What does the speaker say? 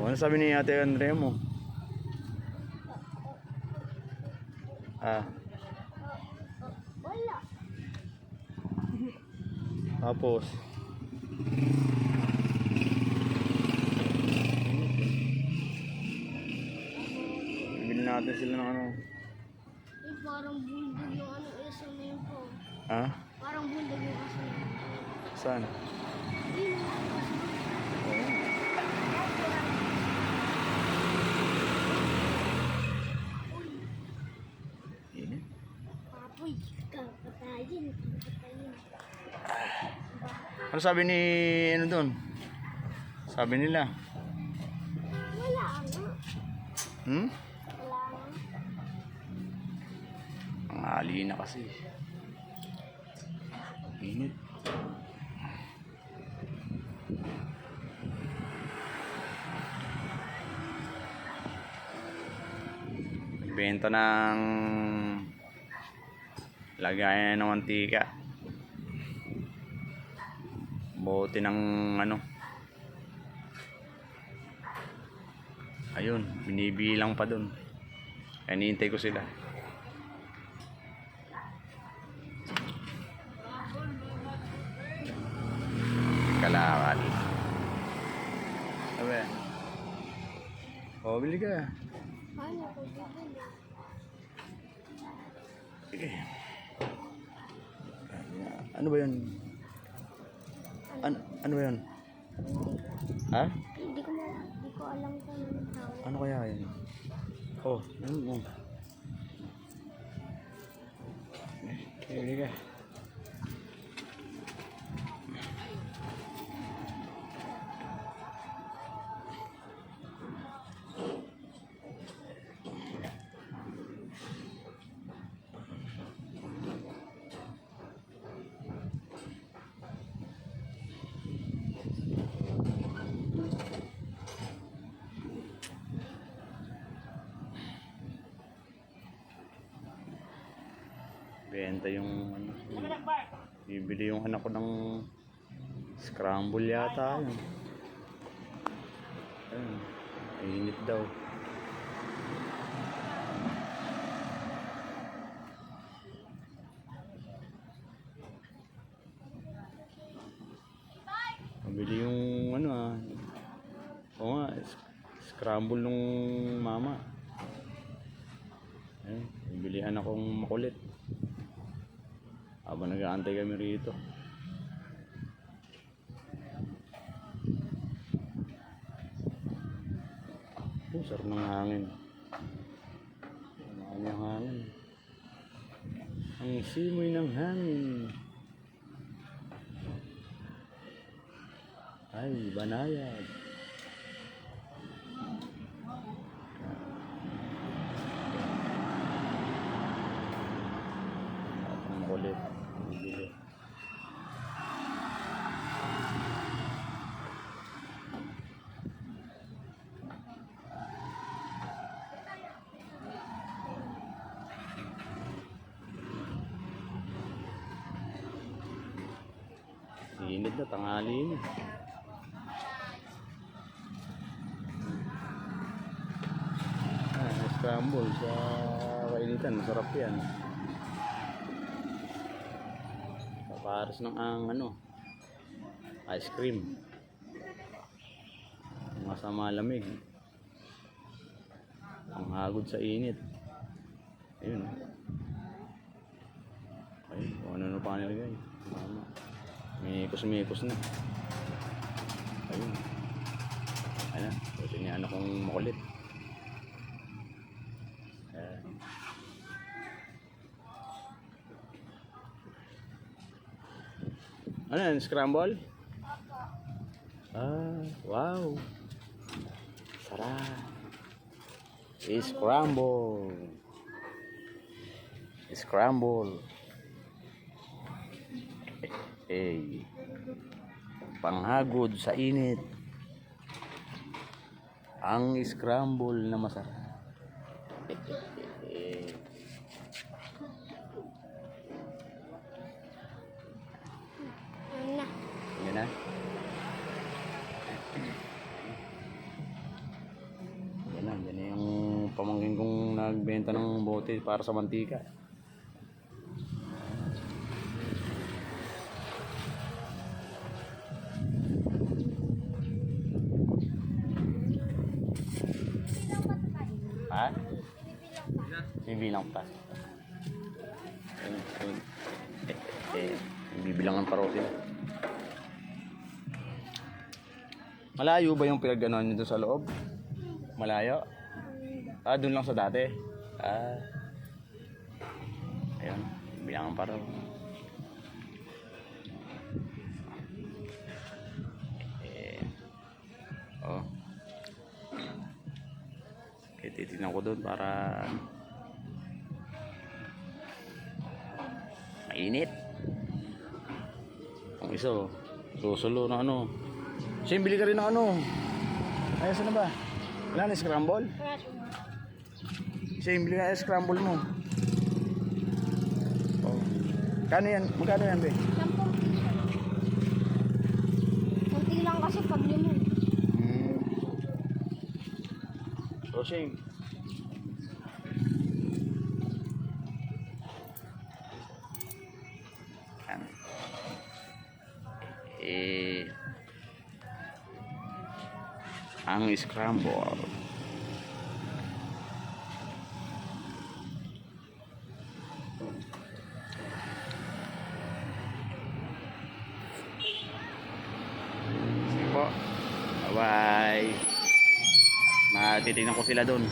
Oh, ano sabi ni Ate Andrea mo? Ah, Wala. tapos. Bili natin sila ng ano. Eh, parang bulldog yung ano isa na yun po. Ha? Parang bulldog yung aso na yun. Saan? Yun, Oo. Init. Papoy, kakatayin, kakatayin. Ano sabi ni ano doon? Sabi nila. Wala nga. Hmm? Wala. Ang na kasi. Init. Benta ng lagayan ng mantika. Bote ng ano. Ayun, binibilang pa doon. Kaya hinihintay ko sila. kalakal. Sabi. O, bili ka. Paano ko? Sige. Ano ba yun? Ano, ano yun? Ha? Hindi ko, ma- hindi ko alam kung ano tawag. Ano kaya yun? Oh, ano mo? Okay, bili ka. Benta yung ano. Bibili yung anak ko ng scramble yata yun. Ayun. Init daw. Mabili yung ano ah. Oo nga, scramble nung mama. Ayun, bibilihan akong makulit. Habang nag-aantay kami rito. Oh, sarap ng hangin. Ano yung hangin? Ang simoy ng hangin. Ay, banayad. Ang kulit. Bibili. Init na, tanghali na. Ah, scramble sa kainitan, masarap yan. Paparas ng ang ano, ice cream. Masama lamig. Ang hagod sa init. Ayun. Ayun, ano na pa nilagay. Mama. Mikos-mikos na. Ayun. Na. Ito niya ano kong makulit. Ayan. Ano yan? Scramble? Ah, wow. Sarap. Scramble. Scramble ay panghagod sa init ang scramble na masarap ano? Ano Yan na. Yan na. Yan yung pamangkin kong nagbenta ng bote para sa mantika. Bibilang pa. Eh, eh, bibilangan pa raw sila. Malayo ba yung pinagganon nyo doon sa loob? Malayo? Ah, doon lang sa dati? Ah. Ayun, bilangan pa raw. Eh, oh. Okay, titignan ko doon para mainit. Ang isa, oh, susulo na ano. Siya, bili ka rin ng ano. Ayos na ba? Wala na scramble? Siya, bili na scramble mo. Oh. Kano yan? Magkano yan, be? Sampung piso. Kunti lang kasi pag limon. Hmm. So, Shane. Eh, ang scramble. Sige po. Bye-bye. Matitignan ko sila doon.